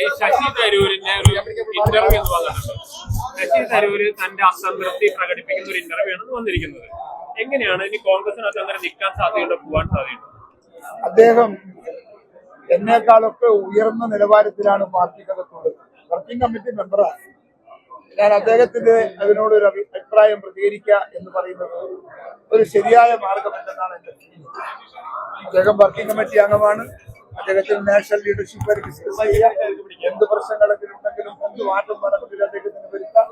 ഈ ശശി തരൂരിന്റെ ഒരു ഇന്റർവ്യൂ എന്ന് പറഞ്ഞിട്ടുണ്ട്. ശശി തരൂര് തന്റെ അസംതൃപ്തി പ്രകടിപ്പിക്കുന്ന ഒരു ഇന്റർവ്യൂ ആണ് വന്നിരിക്കുന്നത്. എങ്ങനെയാണ് ഇനി കോൺഗ്രസിനകത്ത് അങ്ങനെ നിൽക്കാൻ സാധ്യതയുണ്ടോ പോകാൻ സാധ്യതയുണ്ടോ? അദ്ദേഹം എന്നേക്കാളൊക്കെ ഉയർന്ന നിലവാരത്തിലാണ് പാർട്ടിക്കകത്തുള്ളത് വർക്കിംഗ് കമ്മിറ്റി മെമ്പറാണ് ഞാൻ അദ്ദേഹത്തിന്റെ അതിനോടൊരു ഒരു അഭിപ്രായം പ്രതികരിക്കുക എന്ന് പറയുന്നത് ഒരു ശരിയായ മാർഗമല്ലെന്നാണ് എന്റെ അദ്ദേഹം വർക്കിംഗ് കമ്മിറ്റി അംഗമാണ്. അദ്ദേഹത്തിന് നാഷണൽ ലീഡർഷിപ്പ് എന്ത് പ്രശ്നങ്ങളെങ്കിലും ഉണ്ടെങ്കിലും എന്ത് മാറ്റം വേണമെങ്കിലും അദ്ദേഹത്തിന് വരുത്താം.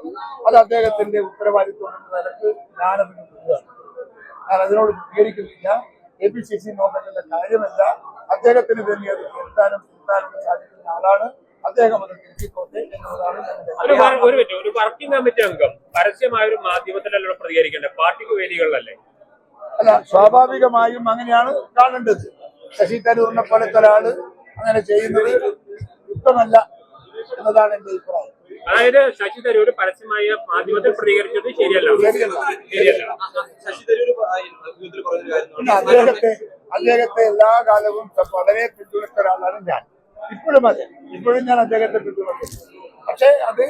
അത് അദ്ദേഹത്തിന്റെ ഉത്തരവാദിത്വം എന്ന നിലയ്ക്ക് ഞാനതിന് ഞാൻ അതിനോട് പ്രതികരിക്കുന്നില്ല എ പി സി സി നോക്കേണ്ട കാര്യമല്ല. അദ്ദേഹത്തിന് തന്നെ അത് നിർത്താനും തിരുത്താനും സാധിക്കുന്ന ആളാണ്. അദ്ദേഹം അത് തിരുത്തിക്കോട്ടെ എന്നതാണ് ഒരു ഞങ്ങളുടെ ഒരു ഒരു വർക്കിംഗ് കമ്മിറ്റി അംഗം. പരസ്യമായ ഒരു മാധ്യമത്തിലല്ലോ പ്രതികരിക്കേണ്ടത്? പാർട്ടിക്ക് വേദികളിലല്ലേ? അല്ല സ്വാഭാവികമായും അങ്ങനെയാണ് കാണേണ്ടത്. ശശി തരൂറിനെ പോലത്തെ ഒരാൾ അങ്ങനെ ചെയ്യുന്നത് യുക്തമല്ല എന്നതാണ് എന്റെ അഭിപ്രായം. അതായത് ശശി തരൂര് പരസ്യമായ മാധ്യമത്തിൽ പ്രതികരിച്ചത് ശരിയല്ല. അദ്ദേഹത്തെ അദ്ദേഹത്തെ എല്ലാ കാലവും വളരെ പിന്തുണച്ച ഒരാളാണ് ഞാൻ. ഇപ്പോഴും അതെ. ഇപ്പോഴും ഞാൻ അദ്ദേഹത്തെ പിന്തുണക്കുന്നു. പക്ഷെ അത്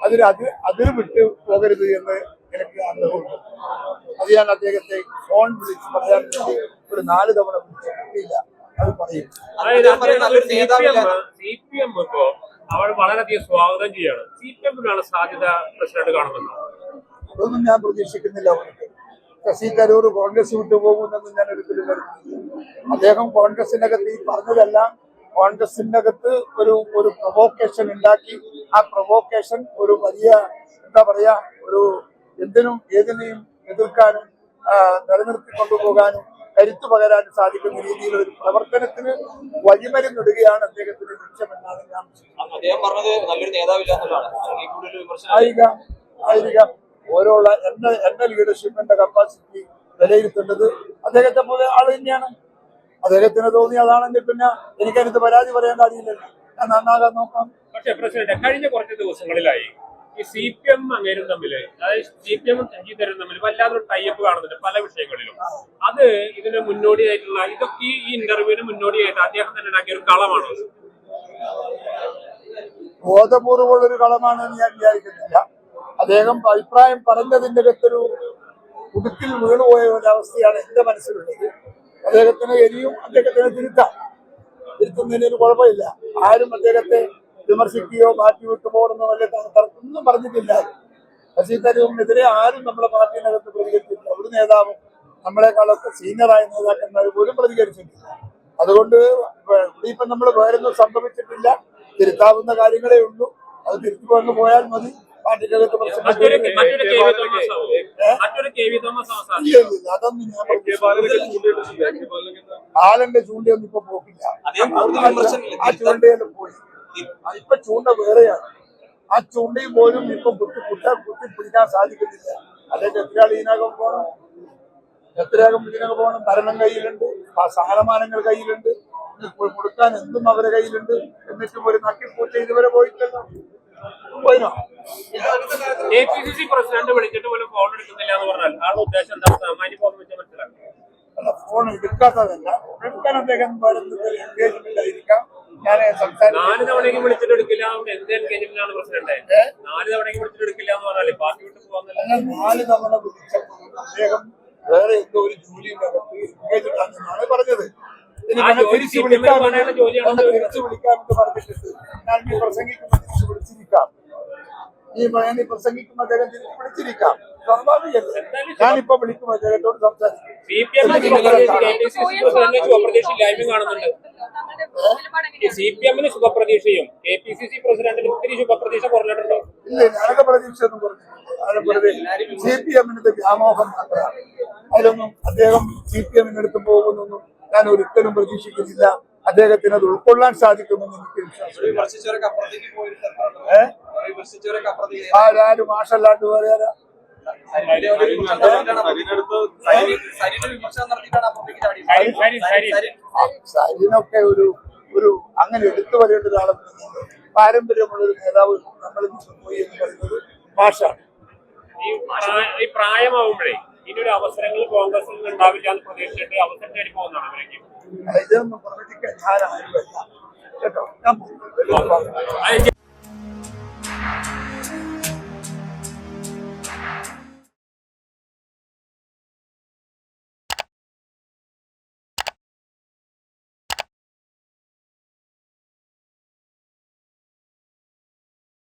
അതിൽ അത് അതിൽ വിട്ട് പോകരുത് എന്ന് എനിക്ക് ആഗ്രഹമുണ്ട്. അത് ഞാൻ അദ്ദേഹത്തെ ഫോൺ വിളിച്ച് പറയാൻ വേണ്ടി ഒരു നാല് തവണ വിളിച്ച് കിട്ടിയില്ല അത് പറയും. സി പി എം ഇപ്പോ അവർ വളരെയധികം സ്വാഗതം ചെയ്യാണ്. സി പി എമ്മിനാണ് സാധ്യത പ്രസിഡന്റ് കാണുന്നത്. അതൊന്നും ഞാൻ പ്രതീക്ഷിക്കുന്നില്ല അവർക്ക്. ശശി തരൂർ കോൺഗ്രസ് വിട്ടുപോകുമെന്നൊന്നും ഞാൻ ഒരിക്കലും കരുതുന്നില്ല. അദ്ദേഹം കോൺഗ്രസിനകത്ത് ഈ പറഞ്ഞതെല്ലാം കോൺഗ്രസിന്റെ അകത്ത് ഒരു ഒരു പ്രൊവോക്കേഷൻ ഉണ്ടാക്കി. ആ പ്രൊവോക്കേഷൻ ഒരു വലിയ എന്താ പറയാ ഒരു എന്തിനും ഏതിനെയും എതിർക്കാനും നിലനിർത്തി കൊണ്ടുപോകാനും കരുത്തു പകരാൻ സാധിക്കുന്ന രീതിയിൽ ഒരു പ്രവർത്തനത്തിന് വഴിമരുന്നിടുകയാണ് അദ്ദേഹത്തിന്റെ ലക്ഷ്യമെന്നാണ് ഞാൻ. അദ്ദേഹം പറഞ്ഞത് നല്ലൊരു നേതാവില്ല ആയിരിക്കാം ആയിരിക്കാം. ഓരോ എന്റെ എന്റെ ലീഡർഷിപ്പിന്റെ കപ്പാസിറ്റി വിലയിരുത്തേണ്ടത് അദ്ദേഹത്തെ പോലെ ആൾ തന്നെയാണ്. അദ്ദേഹത്തിന് തോന്നി അതാണെങ്കിൽ പിന്നെ എനിക്കതിനകത്ത് പരാതി പറയാൻ കാര്യമില്ലല്ലോ. ഞാൻ നന്നാകാൻ നോക്കാം. പക്ഷേ പ്രസിഡന്റ് കഴിഞ്ഞ കുറച്ച് ദിവസങ്ങളിലായി ഈ സി പി എം അങ്ങേരും തമ്മിൽ അതായത് സി പി എമ്മും സഞ്ജി തരും തമ്മിൽ വല്ലാതൊരു ടൈപ്പ് കാണുന്നുണ്ട് പല വിഷയങ്ങളിലും. അത് ഇതിന് മുന്നോടിയായിട്ടുള്ള ഇതൊക്കെ ഈ ഇന്റർവ്യൂവിന് മുന്നോടിയായിട്ട് അദ്ദേഹം തന്നെ ഉണ്ടാക്കിയ ഒരു കളമാണോ ബോധപൂർവമുള്ള ഒരു കളമാണെന്ന് ഞാൻ വിചാരിക്കുന്നില്ല. അദ്ദേഹം അഭിപ്രായം പറഞ്ഞതിന്റെ അകത്തൊരു കുടുക്കിൽ വീണുപോയ ഒരു അവസ്ഥയാണ് എന്റെ മനസ്സിലുള്ളത്. അദ്ദേഹത്തിന് ഇനിയും അദ്ദേഹത്തിന് തിരുത്താം. തിരുത്തുന്നതിന് ഒരു കുഴപ്പമില്ല. ആരും അദ്ദേഹത്തെ വിമർശിക്കുകയോ മാറ്റി വിട്ടു പോകണമെന്നോ വലിയ ഒന്നും പറഞ്ഞിട്ടില്ല. ശശി തരൂരിനെതിരെ ആരും നമ്മുടെ പാർട്ടിയിനകത്ത് പ്രതികരിച്ചിട്ടില്ല. ഒരു നേതാവും നമ്മളെക്കാളൊക്കെ സീനിയറായ നേതാക്കന്മാർ പോലും പ്രതികരിച്ചിട്ടില്ല. അതുകൊണ്ട് ഇവിടെ ഇപ്പം നമ്മൾ വേറൊന്നും സംഭവിച്ചിട്ടില്ല. തിരുത്താവുന്ന കാര്യങ്ങളേ ഉള്ളൂ. അത് തിരിച്ചു കൊണ്ട് പോയാൽ മതി. പാർട്ടിക്കകത്ത് പ്രശ്നം അതൊന്നും ഞാൻ ആലന്റെ ചൂണ്ടയൊന്നും ഇപ്പൊ പോക്കില്ല. ആ ചൂണ്ടയിലും പോയി. ഇപ്പൊ ചൂണ്ട വേറെയാണ്. ആ ചൂണ്ടയും പോലും ഇപ്പൊ കുത്തി കുട്ട കുത്തി പിടിക്കാൻ സാധിക്കുന്നില്ല. അല്ലെങ്കിൽ എത്രയാൾ ഇതിനകം പോകണം എത്രയാകും ഇതിനകം പോകണം ഭരണം കയ്യിലുണ്ട്. ആ സ്ഥാനമാനങ്ങൾ കയ്യിലുണ്ട്. കൊടുക്കാൻ എന്തും അവരുടെ കയ്യിലുണ്ട്. എന്നിട്ടും ഒരു നക്കിപ്പൂച്ച ഇതുവരെ പോയിട്ടില്ല. പോയിനോ? A P C C president വിളിച്ചിട്ട് പോലും ഫോൺ എടുക്കുന്നില്ല എന്ന് പറഞ്ഞാൽ ആളുടെ ഉദ്ദേശം എന്താ? സാമാന്യ ബോധം വെച്ചാൽ മനസ്സിലാക്കും. അല്ല ഫോൺ എടുക്കാത്തതല്ല. എടുക്കാൻ അദ്ദേഹം വരുന്നതിൽ എൻഗേജ്മെന്റ് ആയിരിക്കാം. ഞാൻ നാല് തവണയ്ക്ക് വിളിച്ചിട്ട് എടുക്കില്ല എന്ന് എന്ത് എൻഗേജ്മെന്റാണ് പ്രസിഡന്റ് നാല് വിളിച്ചിട്ട് എടുക്കില്ല എന്ന് പറഞ്ഞാലേ പാർട്ടി വിട്ട് പോകുന്നില്ല അല്ല നാല് തവണ വിളിച്ചപ്പോൾ അദ്ദേഹം വേറെ എന്തോ ഒരു പറഞ്ഞത് തിരിച്ച് തിരിച്ച് വിളിക്കാമെന്ന് പറഞ്ഞിട്ടുണ്ട് ഞാൻ ഈ പ്രസംഗിക്കുമ്പോൾ തിരിച്ച് വിളിച്ചിരിക്കാം ഈ ഞാൻ ഈ പ്രസംഗിക്കുമ്പോൾ അദ്ദേഹം തിരിച്ച് വിളിച്ചിരിക്കാം സ്വാഭാവികല്ലേ ഞാനിപ്പോ വിളിക്കും അദ്ദേഹത്തോട് സംസാരിക്കും സി പി എമ്മിന് എമ്മിന് ശുഭപ്രതീക്ഷയും കെ പി സി സി പ്രസിഡന്റിന് ഒത്തിരി ശുഭപ്രതീക്ഷ കുറഞ്ഞിട്ടുണ്ടോ ഇല്ല ഞാനൊക്കെ പ്രതീക്ഷ ഒന്നും സി പി എമ്മിന്റെ വ്യാമോഹം മാത്രമാണ് അതിലൊന്നും അദ്ദേഹം സി പി എമ്മിനടുത്ത് പോകുന്നൊന്നും ഞാൻ ഒരിക്കലും പ്രതീക്ഷിക്കുന്നില്ല. അദ്ദേഹത്തിന് അത് ഉൾക്കൊള്ളാൻ സാധിക്കുമെന്ന് എനിക്ക് വിശ്വാസം ആരാരും മാഷല്ലാണ്ട് പറയാനാ സരിനൊക്കെ ഒരു അങ്ങനെ എടുത്തു വരേണ്ട ഒരാളെന്ന് പാരമ്പര്യമുള്ള ഒരു നേതാവ് നമ്മൾ പോയി എന്ന് പറയുന്നത് ഭാഷ ഈ പ്രായമാവുമ്പോഴേ അവസരങ്ങൾ കോൺഗ്രസിൽ നിന്ന് ഉണ്ടാവില്ല എന്ന് പ്രതീക്ഷിച്ചിട്ട് അവസരം തേടി പോകുന്നതാണ് ഇവരേക്ക്. ഇതൊന്നും പ്രവചിക്കാൻ ഞാൻ ആരുമല്ല കേട്ടോ ഞാൻ